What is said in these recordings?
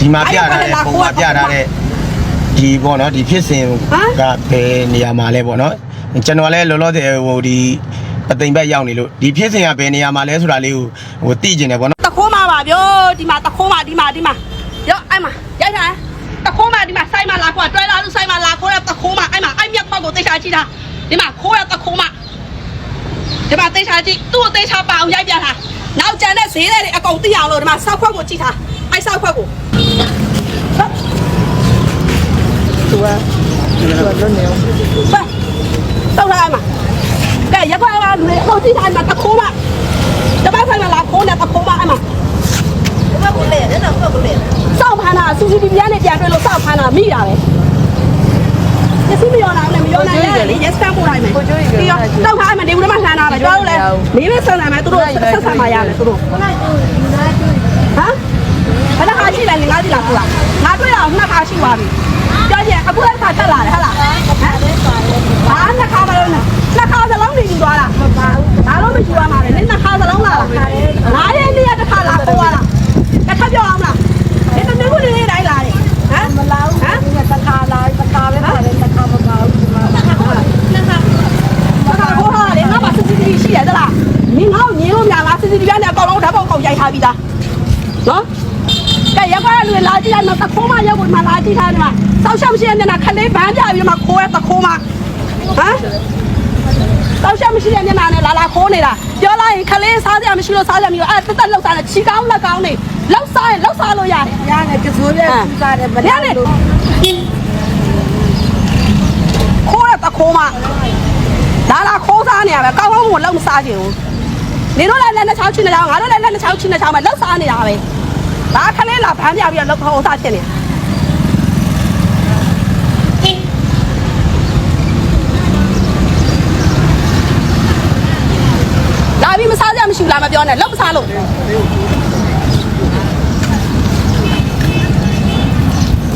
ဒီမှာပြထားတဲ့ပုံမှာပြထားတဲ့ဒီပေါ့နော်ဒီဖြစ်စဉ်ကဘယ်နေရာမှာလဲပေါ့နော်ကျွန်တော်လည်းလောလောဆယ်ဟိုဒီအသိမ်ဘက်ရောက်နေလို့ဒီဖြစ်စဉ်ကဘယ်နေရာမှာလဲဆိုတာလေးကိုဟိုသိကျင်တယ်ပေါ့နော်တခိုးမှာပါဗျောဒီမှာတခိုးမှာဒီမှာဒီမှာရောအဲ့မှာရိုက်ထားတခိုးမှာဒီမှာစိုက်မှာလာခွာတွဲလာလို့စိုက်မှာလာခိုးရတခိုးမှာအဲ့မှာအဲ့မြက်ခွက်ကိုသိချာကြည့်တာဒီမှာခိုးရတခိုးမှာဒီမှာသိချာကြည့်သူ့ကိုသိချာပါအောင်ရိုက်ပြထား နောက်ကျန်တဲ့ဈေးတွေအကုန်သိအောင်လို့ဒီမှာစောက်ခွက်ကိုကြည့်ထားအဲ့စောက်ခွက်ကိုသူကသူကလွတ်နေအောင်ပဲတောက်ထားအဲ့မှာကဲရက်ခွက်ကလူတွေအကုန်ကြည့်ထားမှာတခိုးမှာတပတ်ဆိုင်မှာလာခိုးနေတခိုးမှာအဲ့မှာဘယ်ကိုလဲတဲ့တော့ဘယ်ကိုလဲစောက်ဖမ်းတာစူစီတီပြားနဲ့ပြန်တွေ့လို့စောက်ဖမ်းတာမိတာပဲပစ္စည်းမရောနိုင်ဘူးမရောနိုင်လေရက်စတ န်ပို့လိုက်မယ်ပြီးတော့တောက်ထားမယ်ဒီဘူးထဲမှာလှမ်းတာပဲကျွားလို့လေမင်းမဆန်နိုင်မယ်သူတို့ဆက်ဆံမှရမယ်သူတို့ဟမ်ဘယ်နှခါရှိလဲငါးဒီလားပို့လားငါတွေ့တာနှစ်ခါရှိသွားပြီပြောချင်အခုလည်းခါတက်လာတယ်ဟဟလားဟမ်ဘာနှစ်ခါမလို့နှစ်ခါစလုံးနေယူသွားတာမပါဘူးဒါတော့မရှိသွားမှာလေနှစ်ခါစလုံးလာတာငါးရဲ့နေ့တစ်ခါလာပို့သွားတာတစ်ခါပြောအောင်လားဒီတမျိုးလေးတိုင်းလာတယ်ဟမ် မလာဘူးဟမ်တခါလာတခါပဲပါတယ်တခါမပါဘူးဒီမှာ ဘာသာဘောဟာလေငါပါ CCTV ရှိရသလားမင်းငါ့ကိုညင်းလို့များလား CCTV နဲ့အကောင်လုံးဓာတ်ပုံကောင်ရိုက် ထားပြီးသားနော်ကဲရက်ကွာလူလာကြည့်ရတော့တခိုးမရောက်ကိုမှလာကြည့်ထားတယ်မှာစောက်ရှောက်ရှိနေတဲ့ခလေးဗန်းကြပြီးမှခိုးရတခိုးမဟမ်စောက်ရှောက်မရှိတဲ့မျက်နှာနဲ့လာလာခိုးနေတာပြောလိုက်ရင်ခလေးစားစရာမရှိလို့စားစရာမရှိလို့အဲ့တက်တက်လောက်စားတယ်ချီကောင်းလက်ကောင်းနေလောက်စားရင်လောက်စားလို့ရတယ်ရတယ်ကျစိုးပြစူးစားတယ်မ။ညနေခိုးရတခိုးမလာလာခိုးစားနေရပဲကောင်းကောင်းကိုလောက်မစားချင်ဘူး။ နေတော့လည်းလက်နဲ့ချောင်းချင်းနေကြအောင်ငါတို့လည်းလက်နဲ့ချောင်းချင်းနေကြအောင်ပဲလောက်စားနေတာပဲ။ဒါခလေးလာဗန်းပြပြီးတော့လောက်ခေါ်စားဖြစ်နေ။လာပြီးမစားကြမရှိဘူးလားမပြောနဲ့လောက်မစားလို့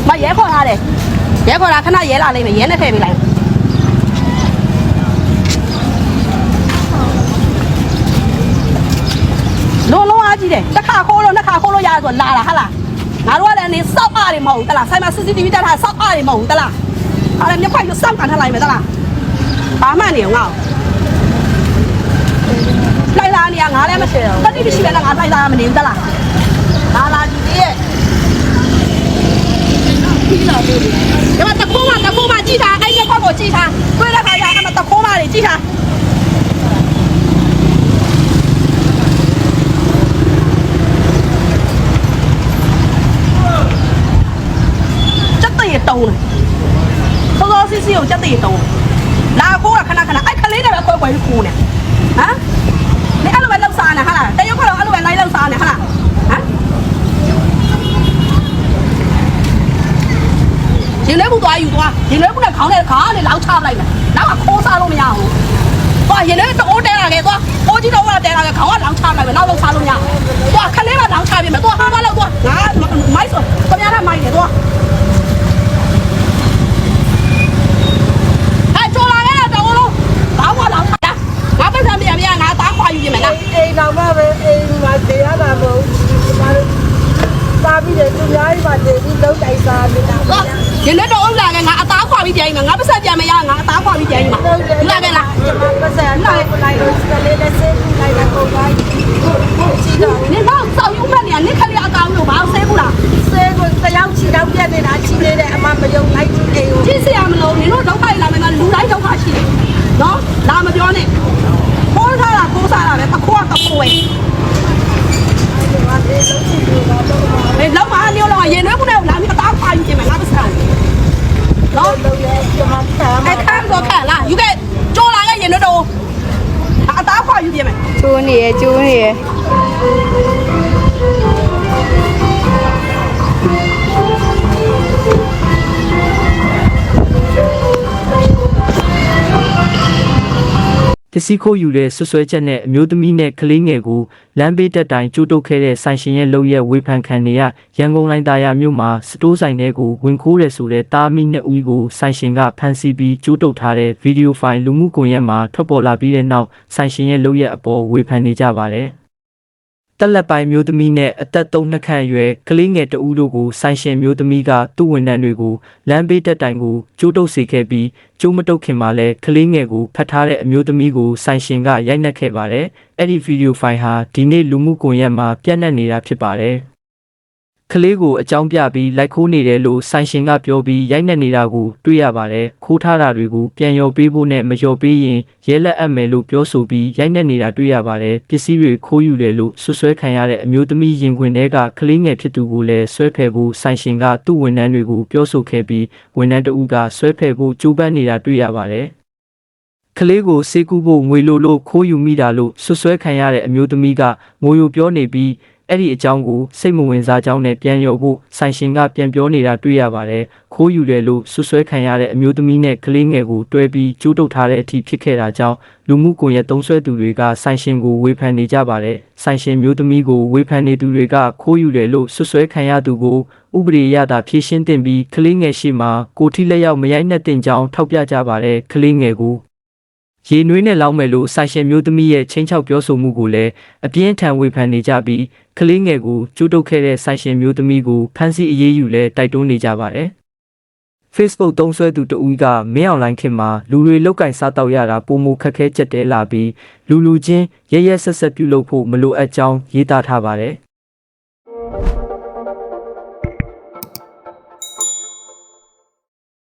မရဲခေါ်ထားတယ်ရဲခေါ်တာခဏရဲလာလိမ့်မယ်ရဲနဲ့ထည့်ပေးလိုက်လုံးလုံး အားကြီးတယ်တစ်ခါခိုးလို့နှစ်ခါခိုးလို့ရတယ်ဆိုလာတာဟာလားငါတို့ကလည်းအနေစောက်အားတွေမဟုတ်ဘူးတလားဆိုင်မှာ CCTV တက်ထားစောက်အားတွေမဟုတ်ဘူးတလားအဲ့ဒါမျက်ခွိုက်ကိုစောက်ကန်ထားလိုက်မယ်တလားဘာမှနေအောင်ငါ့ကိုလိုက်လာနေရငါလည်းမရှိတော့တတိမရှိလည်းငါလိုက်လာမနေဘူးတလားလာလာကြည့်သေးရဲ့ဒီမှာတခိုးမတခိုးမကြည့်တာအဲ့ဒီခွက်ကိုကြည့်တာတွေ့တဲ့ခါကျအဲ့မှာတခိုးမတွေကြည့်တာစက်တရေတုံးတယ် စောစောစီစီကိုစက်တရေတုံးလာခိုးကခဏခဏအဲ့ခလေးတွေပဲခွဲခွဲပြီးခိုးနေဟမ်你အဲ့လိုပဲလောက်စားနေဟာလားတရုတ်ကတော့အဲ့လိုပဲလိုက်လောက်စားနေဟာလားဟမ်ရင်လဲဘူးသွားယူသွားရင်လဲဘူးနဲ့ခေါင်းနဲ့ခါနဲ့လောက်ချလိုက်မယ်နောက်ကခိုးစားလို့မရဘူးသွားရင်လဲတိုးတဲလာခဲ့သွားအိုးကြီးတော့ကတဲလာခဲ့ခေါင်းကလောက်ချလိုက်မယ်နောက်လောက်စားလို့မရဘူးသွားခလေးကလောက်ချပြမယ်သွားဟာမလောက်သွားငါမိုက်ဆိုတမရတာမိုက်နေသွားအဲ့ချိုလာခဲ့တော့လုံးဘာမှလောက်ချတာငါပတ်စံပြန်ပြန်ငါသားခွာယူပြင်မယ်လား အိမ်တော်မှပဲအိမ်မှာတည်ရတာမဟုတ်ဘူးဘာလို့စားပြီးတယ်သူများကြီးပါတည်ပြီးလုံးတိုက်စားနေတာ သွား ရင်လဲတော့အုပ်လာခဲ့ငါအသားခွာပြီးပြန်ယူမယ်ငါပတ်စံပြန်မရငါအသားခွာပြီးပြန်ယူမှာလာခဲ့လားပတ်စံလိုက်လိုက်လို့စက 还看不，看来又该找哪个？引着走，打打发兄弟们，就你，就你。 နေရတစီခိုးယူတဲ့ဆွဆွဲချက်နဲ့အမျိုးသမီးနဲ့ကလေးငယ်ကိုလမ်းဘေးတက်တိုင်ကျိုးတုတ်ခဲ့တဲ့ဆိုင်ရှင်ရဲ့လုပ်ရက်ဝေဖန်ခံနေရရန်ကုန်လိုင်းသားရမြို့မှာစတိုးဆိုင်ထဲကိုဝင်ခိုးတယ်ဆိုတဲ့တားမီနှစ်ဦးကိုဆိုင်ရှင်ကဖမ်းဆီးပြီးကျိုးတုတ်ထားတဲ့ဗီဒီယိုဖိုင်လူမှုကွန်ရက်မှာထွက်ပေါ်လာပြီးတဲ့နောက်ဆိုင်ရှင်ရဲ့လုပ်ရက်အပေါ်ဝေဖန်နေကြပါတယ် တက်လက်ပိုင်းမျိုးသမီးနဲ့အသက်3နှစ်ခန့်အရွယ်ကလေးငယ်တဦးတို့ကိုဆိုင်ရှင်မျိုးသမီးကသူ့ဝန်ထမ်းတွေကိုလမ်းဘေးတက်တိုင်ကိုကျိုးတုပ်စေခဲ့ပြီးကျိုးမတုပ်ခင်မှာလဲကလေးငယ်ကိုဖတ်ထားတဲ့အမျိုးသမီးကိုဆိုင်ရှင်ကရိုက်နှက်ခဲ့ပါတယ်။အဲ့ဒီဗီဒီယိုဖိုင်ဟာဒီနေ့လူမှုကွန်ရက်မှာပြန့်နှံ့နေတာဖြစ်ပါတယ်။ ကလေးကိုအကြောင်းပြပြီးလိုက်ခိုးနေတယ်လို့ဆိုင်ရှင်ကပြောပြီးရိုက်နှက်နေတာကိုတွေ့ရပါတယ်။ခိုးထားတာတွေကိုပြန်လျော်ပေးဖို့နဲ့မလျော်ပေးရင်ရဲလက်အပ်မယ်လို့ပြောဆိုပြီးရိုက်နှက်နေတာတွေ့ရပါတယ်။ပစ္စည်းတွေခိုးယူတယ်လို့ဆွဆွဲခံရတဲ့အမျိုးသမီးရင်ခွင်ထဲကကလေးငယ်ဖြစ်သူကိုလည်းဆွဲဖယ်ဖို့ဆိုင်ရှင်ကသူ့ဝန်ထမ်းတွေကိုပြောဆိုခဲ့ပြီးဝန်ထမ်းတဦးကဆွဲဖယ်ဖို့ကြိုးပမ်းနေတာတွေ့ရပါတယ်။ကလေးကိုစေကူဖို့ငွေလိုလို့ခိုးယူမိတာလို့ဆွဆွဲခံရတဲ့အမျိုးသမီးကငိုယိုပြောနေပြီး အဲ့ဒီအကြောင်းကိုစိတ်မဝင်စားကြောင်းနဲ့ပြန်ရော်ဖို့ဆိုင်ရှင်ကပြန်ပြောနေတာတွေ့ရပါတယ်ခိုးယူတယ်လို့ဆွဆွဲခံရတဲ့အမျိုးသမီးနဲ့ကလေးငယ်ကိုတွဲပြီးကျိုးတုပ်ထားတဲ့အထိဖြစ်ခဲ့တာကြောင့်လူမှုကွန်ရက်သုံးဆွဲသူတွေကဆိုင်ရှင်ကိုဝေဖန်နေကြပါတယ်ဆိုင်ရှင်မျိုးသမီးကိုဝေဖန်နေသူတွေကခိုးယူတယ်လို့ဆွဆွဲခံရသူကိုဥပဒေရတာဖြည့်ရှင်းတင်ပြီးကလေးငယ်ရှိမှကိုထိလက်ရောက်မရိုက်နှက်တင်ကြောင်းထောက်ပြကြပါတယ်ကလေးငယ်ကို ရေနွေးနဲ့လောင်းမယ်လို့ဆိုင်ရှင်မျိုးသမီးရဲ့ချင်းချောက်ပြောဆိုမှုကိုလည်းအပြင်းထန်ဝေဖန်နေကြပြီးကလေးငယ်ကိုကျူးတုပ်ခဲ့တဲ့ဆိုင်ရှင်မျိုးသမီးကိုဖမ်းဆီးအရေးယူလဲတိုက်တွန်းနေကြပါတယ်။ Facebook သုံးစွဲသူတဦးကမင်းအွန်လိုင်းခင်မှာလူတွေလောက်ကင်စားတော့ရတာပုံမခက်ခဲချက်တဲလာပြီးလူလူချင်းရရက်ဆက်ဆက်ပြုလုပ်ဖို့မလိုအပ်ကြောင်းရေးသားထားပါတယ်။